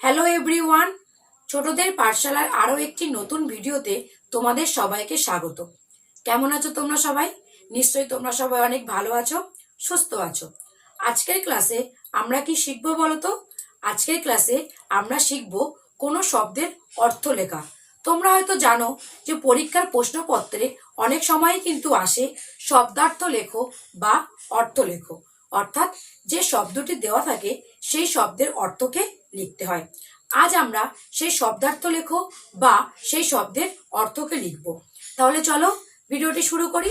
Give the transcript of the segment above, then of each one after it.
Hello everyone ছোটদের পাঠশালার আরও একটি নতুন ভিডিওতে তোমাদের সবাইকে স্বাগত। কেমন আছো তোমরা সবাই? নিশ্চয়ই তোমরা সবাই অনেক ভালো আছো, সুস্থ আছো। আজকের ক্লাসে আমরা কি শিখব বলো তো আজকের ক্লাসে আমরা শিখব কোনো শব্দের অর্থ লেখা। তোমরা হয়তো জানো যে পরীক্ষার প্রশ্নপত্রে অনেক সময় কিন্তু আসে শব্দার্থ লেখো বা অর্থ লেখো। অর্থাৎ যে শব্দটি দেওয়া থাকে সেই শব্দের অর্থকে লিখতে হয়। আজ আমরা সেই শব্দার্থ লেখো বা সেই শব্দের অর্থকে লিখব। তাহলে চলো ভিডিওটি শুরু করি।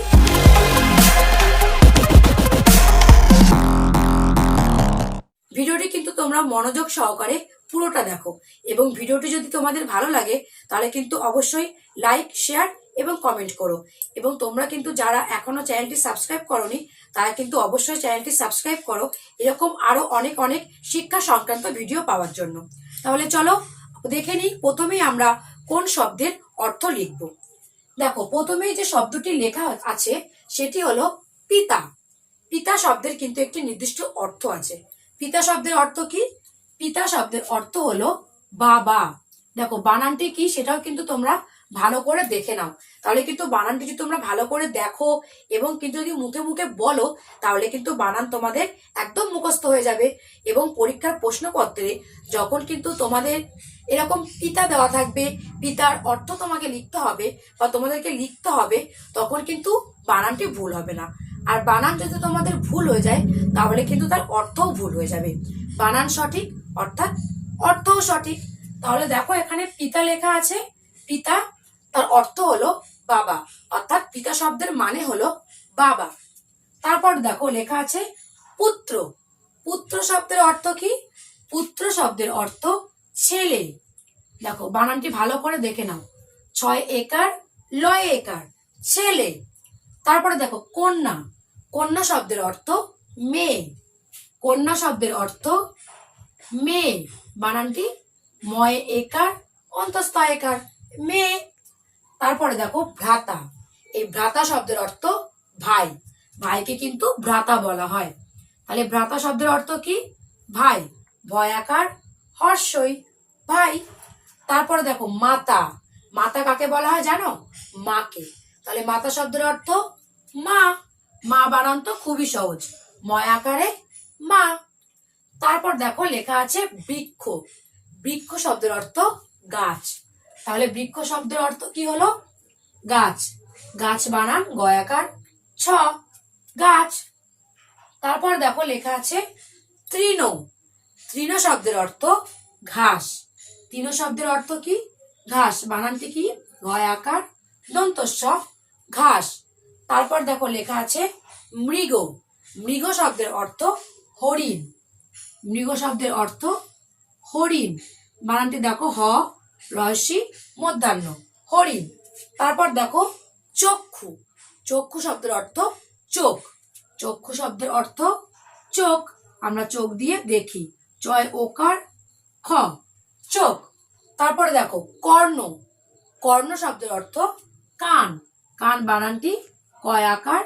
ভিডিওটি কিন্তু তোমরা মনোযোগ সহকারে পুরোটা দেখো এবং ভিডিওটি যদি তোমাদের ভালো লাগে, তাহলে কিন্তু অবশ্যই লাইক শেয়ার এবং কমেন্ট করো। এবং তোমরা কিন্তু যারা এখনও চ্যানেলটি সাবস্ক্রাইব করনি, তারা কিন্তু অবশ্যই চ্যানেলটি সাবস্ক্রাইব করো। এরকম আরও অনেক অনেক শিক্ষা সংক্রান্ত ভিডিও পাওয়ার জন্য। তাহলে চলো, দেখে নিই প্রথমেই আমরা কোন শব্দের অর্থ লিখব। দেখো, প্রথমেই যে শব্দটি লেখা আছে, সেটি হলো পিতা। পিতা শব্দের কিন্তু একটি নির্দিষ্ট অর্থ আছে। পিতা শব্দের অর্থ কি? পিতা শব্দের অর্থ হলো বাবা। দেখো, বানানটি কি সেটাও কিন্তু তোমরা ভালো করে দেখে নাও। তাহলে কিন্তু বানানটি যদি তোমরা ভালো করে দেখো এবং কিন্তু যদি মুখে মুখে বলো, তাহলে কিন্তু বানান তোমাদের একদম মুখস্থ হয়ে যাবে এবং পরীক্ষার প্রশ্নপত্রে যখন কিন্তু তোমাদের এরকম পিতা দেওয়া থাকবে, পিতার অর্থ তোমাকে লিখতে হবে বা তোমাদেরকে লিখতে হবে, তখন কিন্তু বানানটি ভুল হবে না। আর বানান যদি তোমাদের ভুল হয়ে যায়, তাহলে কিন্তু তার অর্থও ভুল হয়ে যাবে। বানান সঠিক, অর্থাৎ অর্থও সঠিক। তাহলে দেখো এখানে পিতা লেখা আছে, পিতা তার অর্থ হলো বাবা। অর্থাৎ পিতা শব্দের মানে হলো বাবা। তারপর দেখো লেখা আছে পুত্র। পুত্র শব্দের অর্থ কি? পুত্র শব্দের অর্থ ছেলে। দেখো, বানানটি ভালো করে দেখে নাও। ছয় একার, লয় একার, ছেলে। তারপরে দেখো, কন্যা। কন্যা শব্দের অর্থ মেয়ে। কন্যা শব্দের অর্থ মেয়ে। বানানটি ময় একার, অন্তস্থ একার, মেয়ে তারপরে দেখো ভ্রাতা। এই ভ্রাতা শব্দের অর্থ ভাই। ভাইকে কিন্তু ভ্রাতা বলা হয়। তাহলে ভ্রাতা শব্দের অর্থ কি? ভাই। ভয় আকার, হর্ষই। ভাই। তারপরে দেখো মাতা। মাতা কাকে বলা হয় জানো? মাকে। তাহলে মাতা শব্দের অর্থ মা। মা বানান তো খুবই সহজ। ময় আকারে মা। তারপর দেখো লেখা আছে বৃক্ষ। বৃক্ষ শব্দের অর্থ গাছ। তাহলে বৃক্ষ শব্দের অর্থ কি হলো? গাছ। গাছ বানান গয়াকার ছ, গাছ। তারপর দেখো লেখা আছে তৃণ। তৃণ শব্দের অর্থ ঘাস। তৃণ শব্দের অর্থ কি? ঘাস। বানানটি কি? গয়াকার দন্তস্ব, ঘাস। তারপর দেখো লেখা আছে মৃগ। মৃগ শব্দের অর্থ হরিণ। মৃগ শব্দের অর্থ হরিণ। বানানটি দেখো হ রহস্যি, মধ্যাহ্ন, হরিণ। তারপর দেখো চক্ষু। চক্ষু শব্দের অর্থ চোখ। চক্ষু শব্দের অর্থ চোখ। আমরা চোখ দিয়ে দেখি। চয়, ওকার, খ। চোখ। তারপরে দেখো কর্ণ। কর্ণ শব্দের অর্থ কান। কান বানানটি কয় আকার?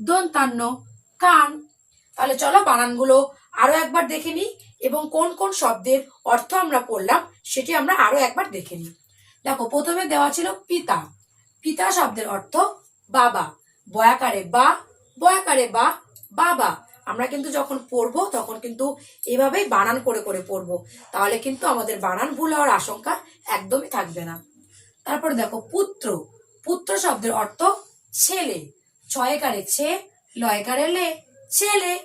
দন্তান্ন কান। তাহলে চলো বানানগুলো আরও একবার দেখে নিই এবং কোন কোন শব্দের অর্থ আমরা পড়লাম সেটি আমরা আরও একবার দেখে নিই। দেখো, প্রথমে দেওয়া ছিল পিতা। পিতা শব্দের অর্থ বাবা। বয়াকারে বা বয়াকারে বা, বাবা। আমরা কিন্তু যখন পড়ব, তখন কিন্তু এভাবেই বানান করে করে পড়ব। তাহলে কিন্তু আমাদের বানান ভুল হওয়ার আশঙ্কা একদমই থাকবে না। তারপরে দেখো, পুত্র। পুত্র শব্দের অর্থ ছেলে। ছয়কারে ছে, লয়কারে লে, ছেলে।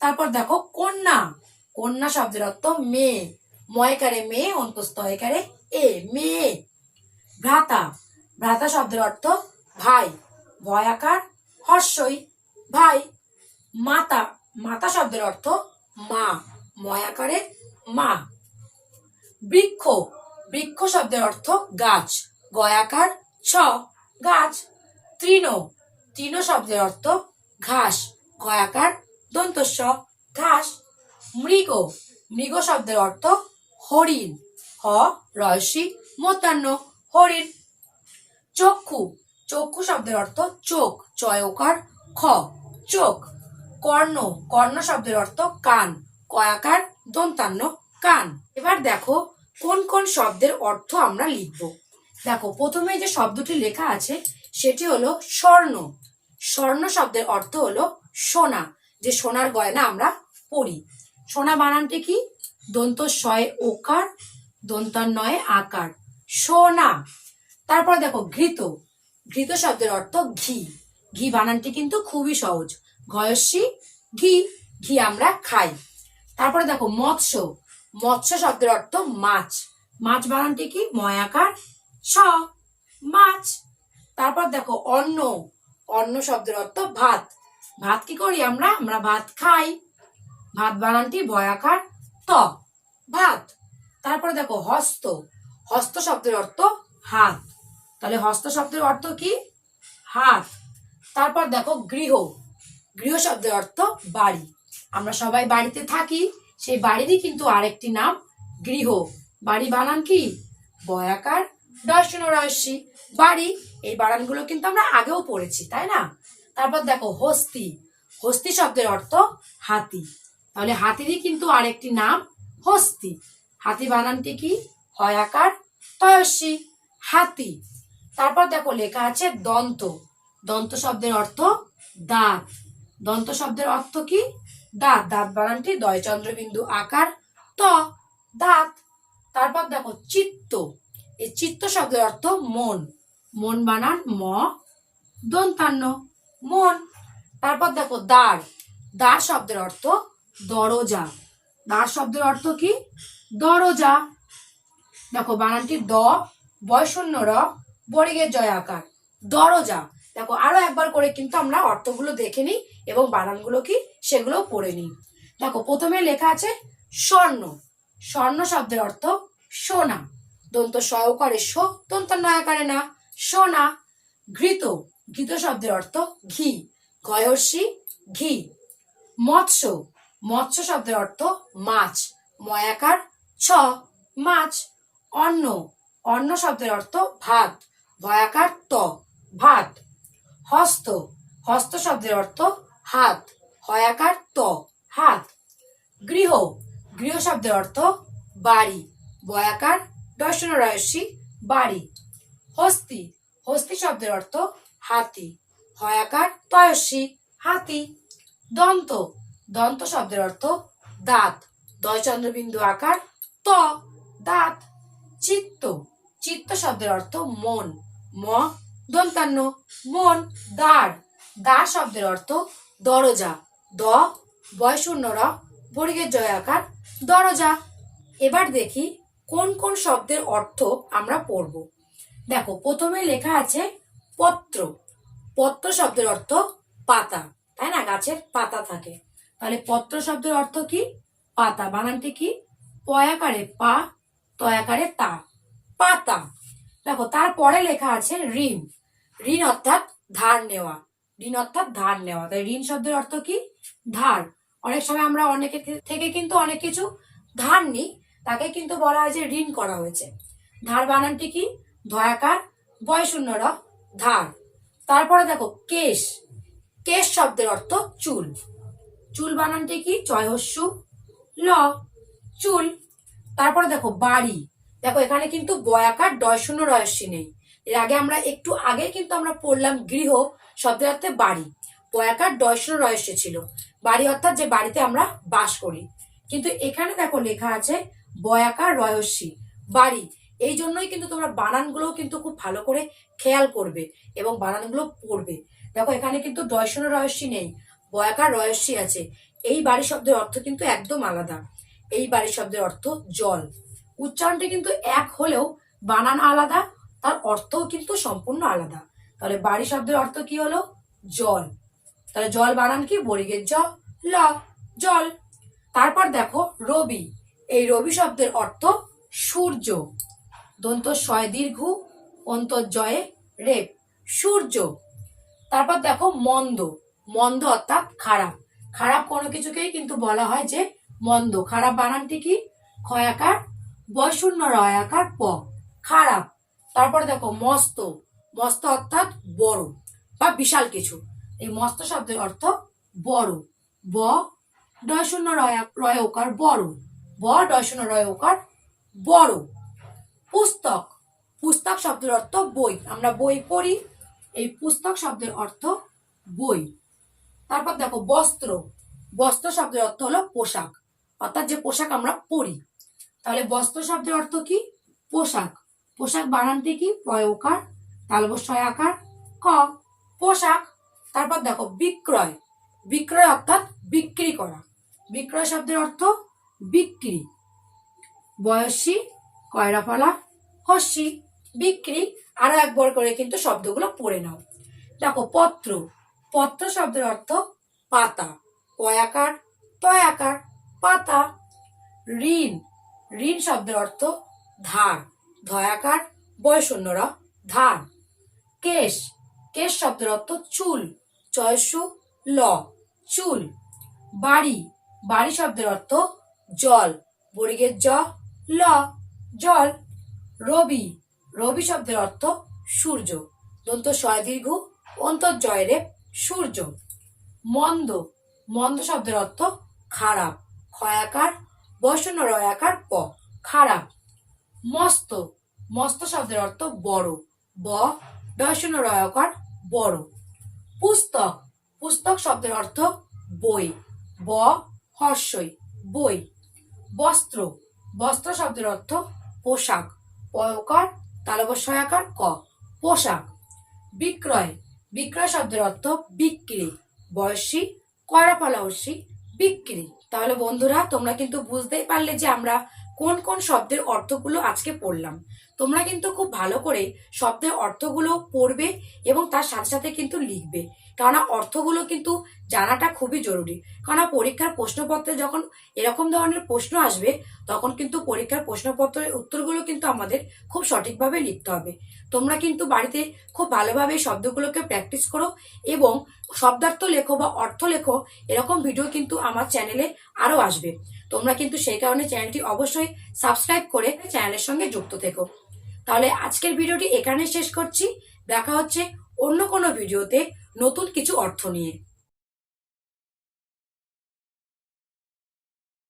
তারপর দেখো, কন্যা। কন্যা শব্দের অর্থ মেয়ে। ময়কারে মেয়ে অন্তস্থ একারে এ, মেয়ে। ভ্রাতা ভ্রাতা শব্দের অর্থ ভাই ভয় আকার হর্ষই, ভাই। মাতা মাতা শব্দের অর্থ মা ময় আকারে মা। বৃক্ষ বৃক্ষ শব্দের অর্থ গাছ, গয়াকার ছ, গাছ। তৃণ তৃণ শব্দের অর্থ ঘাস, গয়াকার দন্তস্ব, ঘাস। মৃগ মৃগ শব্দের অর্থ হরিণ, হ, রয়সী, মধ্যাহ্ন, হরিণ। চক্ষু চক্ষু শব্দের অর্থ চোখ চয়কার খ, চোখ। কর্ণ কর্ণ শব্দের অর্থ কান কয়াকার দন্তান্ন কান। এবার দেখো কোন কোন শব্দের অর্থ আমরা লিখব। দেখো, প্রথমে যে শব্দটি লেখা আছে, সেটি হলো স্বর্ণ। স্বর্ণ শব্দের অর্থ হলো সোনা, যে সোনার গয়না আমরা পরি সোনা বানানটি কি? দন্ত শয় ওকার দন্তান্নয়ে আকার। সোনা। তারপর দেখো, ঘৃত। ঘৃত শব্দের অর্থ ঘি। ঘি বানানটি কিন্তু খুবই সহজ। ঘয়সী, ঘি। ঘি আমরা খাই। তারপরে দেখো, মৎস্য। মৎস্য শব্দের অর্থ মাছ। মাছ বানানটি কি? ময়াকার। ছ মাছ। তারপর দেখো, অন্ন। অন্ন শব্দের অর্থ ভাত। ভাত কি করি আমরা? আমরা ভাত খাই। ভাত বানানটি বয়াকার ত, ভাত। তারপরে দেখো হস্ত। হস্ত শব্দের অর্থ হাত। তাহলে হস্ত শব্দের অর্থ কি? হাত। তারপর দেখো গৃহ। গৃহ শব্দের অর্থ বাড়ি। আমরা সবাই বাড়িতে থাকি, সেই বাড়িরই কিন্তু আরেকটি নাম গৃহ। বাড়ি বানান কি? বয়াকার দর্শন বাড়ি, এই বানানগুলো কিন্তু আমরা আগেও পড়েছি, তাই না? তারপর দেখো হস্তি। হস্তি শব্দের অর্থ হাতি। তাহলে হাতিরই কিন্তু আরেকটি নাম হস্তি। হাতি বানানটি কি? হয়াকার তয়স্বী হাতি। তারপর দেখো লেখা আছে দন্ত। দন্ত শব্দের অর্থ দাঁত। দন্ত শব্দের অর্থ কি? দাঁত। দাঁত বানানটি দয় চন্দ্রবিন্দু আকার, ত। দাঁত। তারপর দেখো চিত্ত। এই চিত্ত শব্দের অর্থ মন। মন বানান ম, দন্তান্ন। মন। তারপর দেখো দাঁড় দাঁড় শব্দের অর্থ দরজা। দাঁড় শব্দের অর্থ কি? দরজা। দেখো বানানটি দ বয়শূন্য র, বর্গের জয় আকার। দরজা। দেখো, আরও একবার করে কিন্তু আমরা অর্থগুলো দেখে নিই এবং বানানগুলো কি? সেগুলো পড়ে নিই। দেখো, প্রথমে লেখা আছে স্বর্ণ। স্বর্ণ শব্দের অর্থ সোনা। দন্ত সহকারে সো দন্ত নয়াকারে না। সোনা। ঘৃত। ঘৃত শব্দের অর্থ ঘি। গয়সী ঘি। মৎস্য। মৎস্য শব্দের অর্থ মাছ। ময়াকার ছ, মাছ। অন্ন। অন্ন শব্দের অর্থ ভাত। ভয়াকার ত, ভাত। হস্ত। হস্ত শব্দের অর্থ হাত। হয়াকার ত, হাত। গৃহ। গৃহ শব্দের অর্থ বাড়ি। বয়াকার দর্শন রয়সী বাড়ি। হস্তি। হস্তি শব্দের অর্থ হাতি। হয়াকার তয়সী হাতি। দন্ত। দন্ত শব্দের অর্থ দাঁত। দয় চন্দ্রবিন্দু আকার ত, দাঁত। চিত্ত। চিত্ত শব্দের অর্থ মন। ম, দন্তান্ন। মন দ্বার দ্বার শব্দের অর্থ দরজা। দ বয়শূন্য র বর্গের জয় আকার দরজা। এবার দেখি কোন কোন শব্দের অর্থ আমরা পড়ব। দেখো, প্রথমে লেখা আছে পত্র। পত্র শব্দের অর্থ পাতা। তাই না? গাছের পাতা থাকে। তাহলে পত্র শব্দের অর্থ কি? পাতা। বানানটি কি? পয়াকারে পা তয়াকারে তা। পাতা। দেখো, তারপরে লেখা আছে ঋণ। ঋণ অর্থাৎ ধার নেওয়া। ঋণ অর্থাৎ ধার নেওয়া। তাই ঋণ শব্দের অর্থ কি? ধার। অনেক সময় আমরা অনেকের থেকে কিন্তু অনেক কিছু ধার নিই। তাকে কিন্তু বলা হয় যে ঋণ করা হয়েছে। ধার বানানটি কি? ধয়াকার বয়শূন্য র ধার। তারপরে দেখো, কেশ। কেশ শব্দের অর্থ চুল। চুল বানানটি কি? চয়স্যু ল, চুল। তারপরে দেখো, বাড়ি। দেখো, এখানে কিন্তু বয়াকার দর্শন রহস্যি নেই। এর আগে আমরা একটু আগে কিন্তু আমরা পড়লাম গৃহ শব্দের অর্থে বাড়ি। বয়াকার দর্শন রহস্য ছিল। বাড়ি অর্থাৎ যে বাড়িতে আমরা বাস করি। কিন্তু এখানে দেখো লেখা আছে, বয়াকার রহস্যি বাড়ি। এই জন্যই কিন্তু তোমরা বানানগুলো কিন্তু খুব ভালো করে খেয়াল করবে এবং বানানগুলো পড়বে। দেখো, এখানে কিন্তু দর্শন রহস্যি নেই। বয়াকার রহস্যি আছে। এই বাড়ি শব্দের অর্থ কিন্তু একদম আলাদা। এই বাড়ি শব্দের অর্থ জল। উচ্চারণটি কিন্তু এক হলেও বানান আলাদা, তার অর্থও কিন্তু সম্পূর্ণ আলাদা। তাহলে বাড়ি শব্দের অর্থ কি হলো? জল। তাহলে জল বানান কি? বরিগের জ ল, জল। তারপর দেখো রবি। এই রবি শব্দের অর্থ সূর্য। দন্ত শয় দীর্ঘ, অন্তর্জয়ে রেপ। সূর্য। তারপর দেখো মন্দ। মন্দ অর্থাৎ খারাপ। খারাপ কোনো কিছুকেই কিন্তু বলা হয় যে মন্দ। খারাপ বানানটি কি? ক্ষয়াকার বশূন্য রয়াকার প। খারাপ। তারপরে দেখো, মস্ত। মস্ত অর্থাৎ বড় বা বিশাল কিছু। এই মস্ত শব্দের অর্থ বড়। ব ডয় শূন্য রয়া রয়কার বড়। ব ডয়শন রয় ওকার বড়। পুস্তক। পুস্তক শব্দের অর্থ বই। আমরা বই পড়ি। এই পুস্তক শব্দের অর্থ বই। তারপর দেখো বস্ত্র। বস্ত্র শব্দের অর্থ হলো পোশাক। অর্থাৎ যে পোশাক আমরা পরি। তাহলে বস্ত্র শব্দের অর্থ কি? পোশাক। পোশাক বানানটি কি? পয়কার তালবস্বয় আকার, ক, পোশাক। তারপর দেখো বিক্রয়। বিক্রয় অর্থাৎ বিক্রি করা। বিক্রয় শব্দের অর্থ বিক্রি। বয়সী কয়রাফলা হস্যি, বিক্রি। আরও একবার করে কিন্তু শব্দগুলো পড়ে নাও। দেখো পত্র। পত্র শব্দের অর্থ পাতা। কয়াকার, তয়াকার, পাতা। ঋণ ঋণ শব্দের অর্থ ধার। ধয়াকার বয়শূন্যরা ধার। কেশ কেশ শব্দের অর্থ চুল। চয়সু, ল, চুল। বাড়ি বাড়ি শব্দের অর্থ জল। বর্গের জ, ল, জল। রবি রবি শব্দের অর্থ সূর্য। দন্ত শয় দীর্ঘ অন্তর্জয়রে সূর্য। মন্দ। মন্দ শব্দের অর্থ খারাপ, ক্ষয়াকার বসন রয়াকার প, খারাপ। মস্ত। মস্ত শব্দের অর্থ বড়, ব দর্শন রয়াকার বড়। পুস্তক। পুস্তক শব্দের অর্থ বই, ব, হর্ষই, বই। বস্ত্র। বস্ত্র শব্দের অর্থ পোশাক, পয়কার তালবস্বয়াকার ক, পোশাক। বিক্রয়। বিক্রয় শব্দের অর্থ বিক্রি, বয়সী কয়রাপালাবসী বিক্রি। তাহলে বন্ধুরা, তোমরা কিন্তু বুঝতেই পারলে যে আমরা কোন কোন শব্দের অর্থগুলো আজকে পড়লাম। তোমরা কিন্তু খুব ভালো করে শব্দের অর্থগুলো পড়বে এবং তার সাথে সাথে কিন্তু লিখবে। কেননা অর্থগুলো কিন্তু জানাটা খুবই জরুরি। কেননা পরীক্ষার প্রশ্নপত্রে যখন এরকম ধরনের প্রশ্ন আসবে, তখন কিন্তু পরীক্ষার প্রশ্নপত্রের উত্তরগুলো কিন্তু আমাদের খুব সঠিকভাবে লিখতে হবে। তোমরা কিন্তু বাড়িতে খুব ভালোভাবে শব্দগুলোকে প্র্যাকটিস করো এবং শব্দার্থ লেখো বা অর্থ লেখো, এরকম ভিডিও কিন্তু আমার চ্যানেলে আরও আসবে। তোমরা কিন্তু সেই কারণে চ্যানেলটি অবশ্যই সাবস্ক্রাইব করে চ্যানেলের সঙ্গে যুক্ত থেকো। তাহলে আজকের ভিডিওটি এখানে শেষ করছি। দেখা হচ্ছে অন্য কোনো ভিডিওতে নতুন কিছু অর্থ নিয়ে।